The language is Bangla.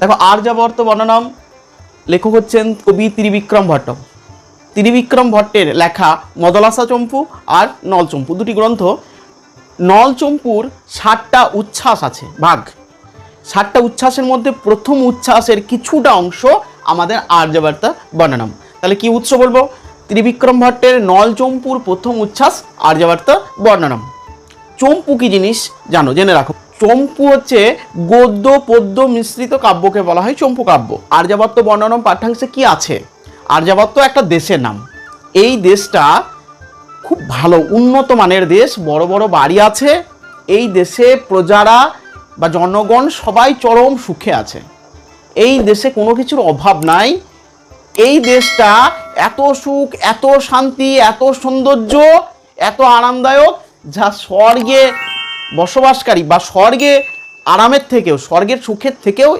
দেখো আর্যাবর্ত বর্ণনাম লেখক হচ্ছেন কবি ত্রিবিক্রম ভট্ট। ত্রিবিক্রম ভট্টের লেখা মদলাসা চম্পু আর নলচম্পু দুটি গ্রন্থ। নলচম্পুর ষাটটা উচ্ছ্বাস আছে, ভাগ। ষাটটা উচ্ছ্বাসের মধ্যে প্রথম উচ্ছ্বাসের কিছুটা অংশ আমাদের আর্যবার্তা বর্ণনাম তাহলে কি উৎস বলব? ত্রিবিক্রম ভট্টের নলচম্পুর প্রথম উচ্ছ্বাস আর্যবার্তা বর্ণনাম চম্পু কি জিনিস? জানো, জেনে রাখো। চম্পু হচ্ছে গদ্য, পদ্য মিশ্রিত কাব্যকে বলা হয় চম্পু কাব্য। আর্যাবর্ত বর্ণনম, পাঠ্যাংশে কি আছে? আর্যাবর্ত একটা দেশের নাম। এই দেশটা খুব ভালো, উন্নত মানের দেশ, বড় বড় বাড়ি আছে। এই দেশে প্রজারা বা জনগণ সবাই চরম সুখে আছে। এই দেশে কোনো কিছুর অভাব নাই। এই দেশটা এত সুখ, এত শান্তি, এত সৌন্দর্য, এত আরামদায়ক যা স্বর্গে বসবাসকারী বা স্বর্গে আরামের থেকেও স্বর্গের সুখের থেকেও